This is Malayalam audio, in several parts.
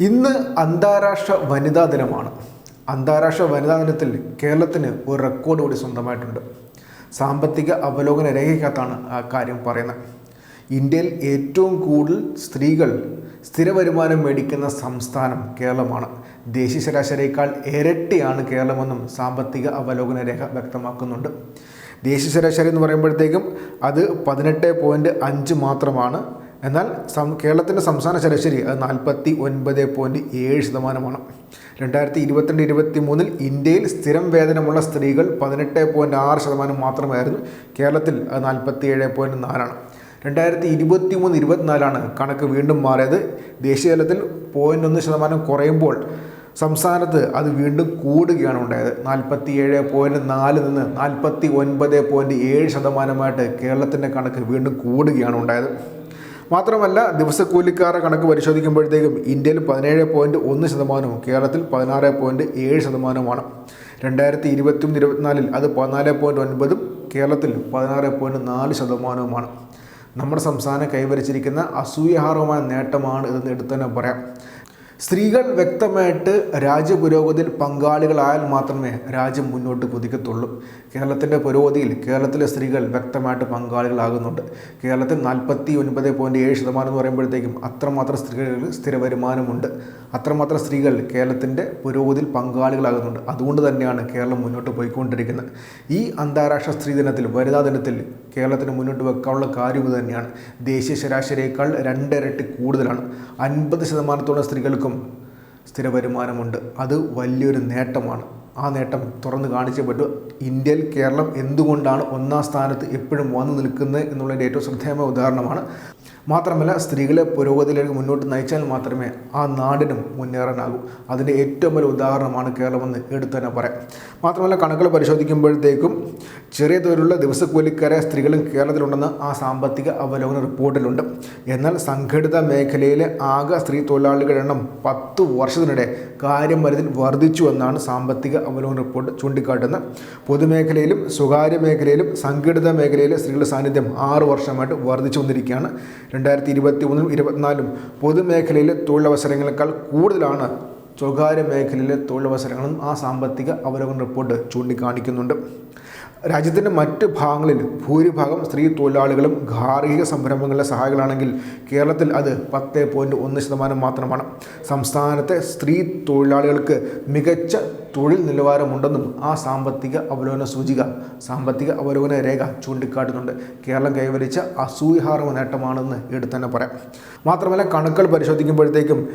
ഇന്ന് അന്താരാഷ്ട്ര വനിതാ ദിനമാണ്. അന്താരാഷ്ട്ര വനിതാ ദിനത്തിൽ കേരളത്തിന് ഒരു റെക്കോർഡ് കൂടി സ്വന്തമായിട്ടുണ്ട്. സാമ്പത്തിക അവലോകന രേഖയ്ക്കകത്താണ് ആ കാര്യം പറയുന്നത്. ഇന്ത്യയിൽ ഏറ്റവും കൂടുതൽ സ്ത്രീകൾ സ്ഥിര വരുമാനം മേടിക്കുന്ന സംസ്ഥാനം കേരളമാണ്. ദേശീയ ശരാശരിയേക്കാൾ ഇരട്ടിയാണ് കേരളമെന്നും സാമ്പത്തിക അവലോകന രേഖ വ്യക്തമാക്കുന്നുണ്ട്. ദേശീയ ശരാശരി എന്ന് പറയുമ്പോഴത്തേക്കും അത് പതിനെട്ട് പോയിന്റ് അഞ്ച് മാത്രമാണ്. എന്നാൽ കേരളത്തിന്റെ സംസ്ഥാന ശരാശരി അത് നാൽപ്പത്തി ഒൻപത് പോയിന്റ് ഏഴ് ശതമാനമാണ്. രണ്ടായിരത്തി ഇരുപത്തിരണ്ട് ഇരുപത്തി മൂന്നിൽ ഇന്ത്യയിൽ സ്ഥിരം വേതനമുള്ള സ്ത്രീകൾ പതിനെട്ട് പോയിന്റ് ആറ് ശതമാനം മാത്രമായിരുന്നു. കേരളത്തിൽ അത് നാൽപ്പത്തി ഏഴ് പോയിന്റ് നാലാണ്. രണ്ടായിരത്തി ഇരുപത്തി മൂന്ന് ഇരുപത്തിനാലാണ് കണക്ക് വീണ്ടും മാറിയത്. ദേശീയ തലത്തിൽ പോയിന്റ് ഒന്ന് ശതമാനം കുറയുമ്പോൾ സംസ്ഥാനത്ത് അത് വീണ്ടും കൂടുകയാണ് ഉണ്ടായത്. നാൽപ്പത്തി ഏഴ് പോയിന്റ് നാല് നിന്ന് നാൽപ്പത്തി ഒൻപത് പോയിന്റ് ഏഴ് ശതമാനമായിട്ട് കേരളത്തിന്റെ കണക്ക് വീണ്ടും കൂടുകയാണ് ഉണ്ടായത്. മാത്രമല്ല ദിവസക്കൂലിക്കാരുടെ കണക്ക് പരിശോധിക്കുമ്പോഴത്തേക്കും ഇന്ത്യയിൽ പതിനേഴ് പോയിന്റ് ഒന്ന് ശതമാനവും കേരളത്തിൽ പതിനാറ് പോയിന്റ് ഏഴ് ശതമാനവുമാണ്. രണ്ടായിരത്തി ഇരുപത്തിയൊന്ന് ഇരുപത്തിനാലിൽ അത് പതിനാല് പോയിന്റ് ഒൻപതും കേരളത്തിൽ പതിനാറ് പോയിന്റ് നാല് ശതമാനവുമാണ്. നമ്മുടെ സംസ്ഥാനം കൈവരിച്ചിരിക്കുന്ന അസൂയഹാർഹമായ നേട്ടമാണ് ഇതെന്ന് എടുത്തു തന്നെ പറയാം. സ്ത്രീകൾ വ്യക്തമായിട്ട് രാജ്യപുരോഗതിയിൽ പങ്കാളികളായാൽ മാത്രമേ രാജ്യം മുന്നോട്ട് കുതിക്കത്തുള്ളൂ. കേരളത്തിന്റെ പുരോഗതിയിൽ കേരളത്തിലെ സ്ത്രീകൾ വ്യക്തമായിട്ട് പങ്കാളികളാകുന്നുണ്ട്. കേരളത്തിൽ നാൽപ്പത്തി ഒൻപത് പോയിന്റ് ഏഴ് ശതമാനം എന്ന് പറയുമ്പോഴത്തേക്കും അത്രമാത്രം സ്ത്രീകൾക്ക് സ്ഥിര വരുമാനമുണ്ട്. അത്രമാത്രം സ്ത്രീകൾ കേരളത്തിന്റെ പുരോഗതിയിൽ പങ്കാളികളാകുന്നുണ്ട്. അതുകൊണ്ട് തന്നെയാണ് കേരളം മുന്നോട്ട് പോയിക്കൊണ്ടിരിക്കുന്നത്. ഈ അന്താരാഷ്ട്ര സ്ത്രീ ദിനത്തിൽ വനിതാ ദിനത്തിൽ കേരളത്തിന് മുന്നോട്ട് വെക്കാനുള്ള കാര്യം തന്നെയാണ്. ദേശീയ ശരാശരിയേക്കാൾ രണ്ടിരട്ടി കൂടുതലാണ്. അൻപത് ശതമാനത്തോളം സ്ത്രീകൾക്കും സ്ഥിര വരുമാനമുണ്ട്. അത് വലിയൊരു നേട്ടമാണ്. ആ നേട്ടം തുറന്ന് കാണിച്ചേ പറ്റൂ. ഇന്ത്യയിൽ കേരളം എന്തുകൊണ്ടാണ് ഒന്നാം സ്ഥാനത്ത് എപ്പോഴും വന്നു നിൽക്കുന്നത് എന്നുള്ളതിന്റെ ഏറ്റവും ശ്രദ്ധേയമായ ഉദാഹരണമാണ് മാത്രമല്ല സ്ത്രീകളെ പുരോഗതിയിലേക്ക് മുന്നോട്ട് നയിച്ചാൽ മാത്രമേ ആ നാടിനും മുന്നേറാനാകൂ. അതിന്റെ ഏറ്റവും വലിയ ഉദാഹരണമാണ് കേരളമെന്ന് എടുത്തു തന്നെ പറയാം. മാത്രമല്ല കണക്കുകൾ പരിശോധിക്കുമ്പോഴത്തേക്കും ചെറിയ തോതിലുള്ള ദിവസക്കൂലിക്കാരെ സ്ത്രീകളും കേരളത്തിലുണ്ടെന്ന് ആ സാമ്പത്തിക അവലോകന റിപ്പോർട്ടിലുണ്ട്. എന്നാൽ സംഘടിത മേഖലയിലെ ആകെ സ്ത്രീ തൊഴിലാളികളുടെ എണ്ണം പത്ത് വർഷത്തിനിടെ കാര്യം വരുതിൽ വർദ്ധിച്ചു എന്നാണ് സാമ്പത്തിക അവലോകന റിപ്പോർട്ട് ചൂണ്ടിക്കാട്ടുന്നത്. പൊതുമേഖലയിലും സ്വകാര്യ മേഖലയിലും സംഘടിത മേഖലയിലെ സ്ത്രീകളുടെ സാന്നിധ്യം ആറ് വർഷമായിട്ട് വർദ്ധിച്ചു വന്നിരിക്കുകയാണ്. രണ്ടായിരത്തി ഇരുപത്തി മൂന്നിലും ഇരുപത്തിനാലും പൊതുമേഖലയിലെ തൊഴിലവസരങ്ങളെക്കാൾ കൂടുതലാണ് സ്വകാര്യ മേഖലയിലെ തൊഴിലവസരങ്ങളും ആ സാമ്പത്തിക അവലോകന റിപ്പോർട്ട് ചൂണ്ടിക്കാണിക്കുന്നുണ്ട്. രാജ്യത്തിന്റെ മറ്റ് ഭാഗങ്ങളിൽ ഭൂരിഭാഗം സ്ത്രീ തൊഴിലാളികളും ഗാർഹിക സംരംഭങ്ങളിലെ സഹായികളാണെങ്കിൽ കേരളത്തിൽ അത് പത്ത് പോയിന്റ് ഒന്ന് ശതമാനം മാത്രമാണ്. സംസ്ഥാനത്തെ സ്ത്രീ തൊഴിലാളികൾക്ക് മികച്ച തൊഴിൽ നിലവാരമുണ്ടെന്നും ആ സാമ്പത്തിക അവലോകന സൂചിക സാമ്പത്തിക അവലോകന രേഖ ചൂണ്ടിക്കാട്ടുന്നുണ്ട്. കേരളം കൈവരിച്ച അസൂയഹാർമ നേട്ടമാണെന്ന് എടുത്തു തന്നെ പറയാം. മാത്രമല്ല കണക്കുകൾ പരിശോധിക്കുമ്പോഴത്തേക്കും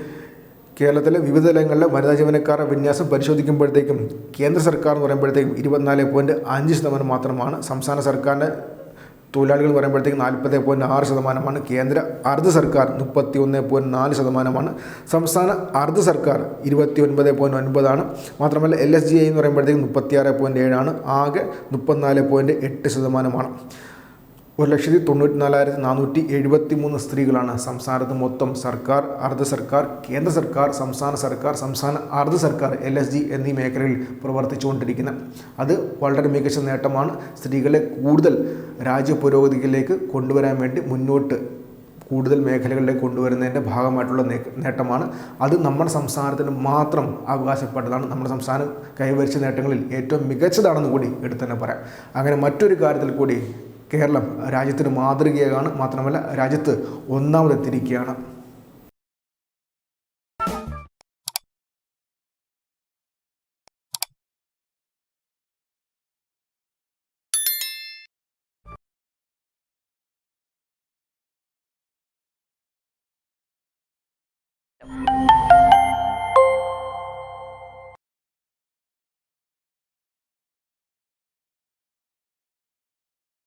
കേരളത്തിലെ വിവിധ തലങ്ങളിലെ വനിതാ ജീവനക്കാരുടെ വിന്യാസം പരിശോധിക്കുമ്പോഴത്തേക്കും കേന്ദ്ര സർക്കാർ എന്ന് പറയുമ്പോഴത്തേക്കും ഇരുപത്തിനാല് പോയിന്റ് അഞ്ച് ശതമാനം മാത്രമാണ്. സംസ്ഥാന സർക്കാരിന്റെ തൊഴിലാളികൾ എന്ന് പറയുമ്പോഴത്തേക്കും നാൽപ്പത് പോയിന്റ് ആറ് ശതമാനമാണ്. കേന്ദ്ര അർദ്ധ സർക്കാർ മുപ്പത്തി ഒന്ന് പോയിന്റ് നാല് ശതമാനമാണ്. സംസ്ഥാന അർദ്ധ സർക്കാർ ഇരുപത്തി ഒൻപത് പോയിന്റ് ഒൻപതാണ് മാത്രമല്ല എൽ എസ് ജി ഐ എന്ന് പറയുമ്പോഴത്തേക്കും മുപ്പത്തിയാറ് പോയിന്റ് ഏഴാണ് ആകെ മുപ്പത്തിനാല് പോയിന്റ് എട്ട് ശതമാനമാണ്. ഒരു ലക്ഷത്തി തൊണ്ണൂറ്റി നാലായിരത്തി നാനൂറ്റി എഴുപത്തി മൂന്ന് സ്ത്രീകളാണ് സംസ്ഥാനത്ത് മൊത്തം സർക്കാർ അർദ്ധ സർക്കാർ കേന്ദ്ര സർക്കാർ സംസ്ഥാന സർക്കാർ സംസ്ഥാന അർദ്ധ സർക്കാർ എൽ എസ് ജി എന്നീ മേഖലകളിൽ പ്രവർത്തിച്ചുകൊണ്ടിരിക്കുന്നത്. അത് വളരെ മികച്ച നേട്ടമാണ് സ്ത്രീകളെ കൂടുതൽ രാജ്യ പുരോഗതിയിലേക്ക് കൊണ്ടുവരാൻ വേണ്ടി മുന്നോട്ട് കൂടുതൽ മേഖലകളിലേക്ക് കൊണ്ടുവരുന്നതിന്റെ ഭാഗമായിട്ടുള്ള നേട്ടമാണ്. അത് നമ്മുടെ സംസ്ഥാനത്തിന് മാത്രം അവകാശപ്പെട്ടതാണ്. നമ്മുടെ സംസ്ഥാനം കൈവരിച്ച നേട്ടങ്ങളിൽ ഏറ്റവും മികച്ചതാണെന്ന് കൂടി എടുത്തു തന്നെ പറയാം. അങ്ങനെ മറ്റൊരു കാര്യത്തിൽ കൂടി കേരളം രാജ്യത്തിന് മാതൃകയാണ് മാത്രമല്ല രാജ്യത്ത് ഒന്നാമതെത്തിയിരിക്കുകയാണ്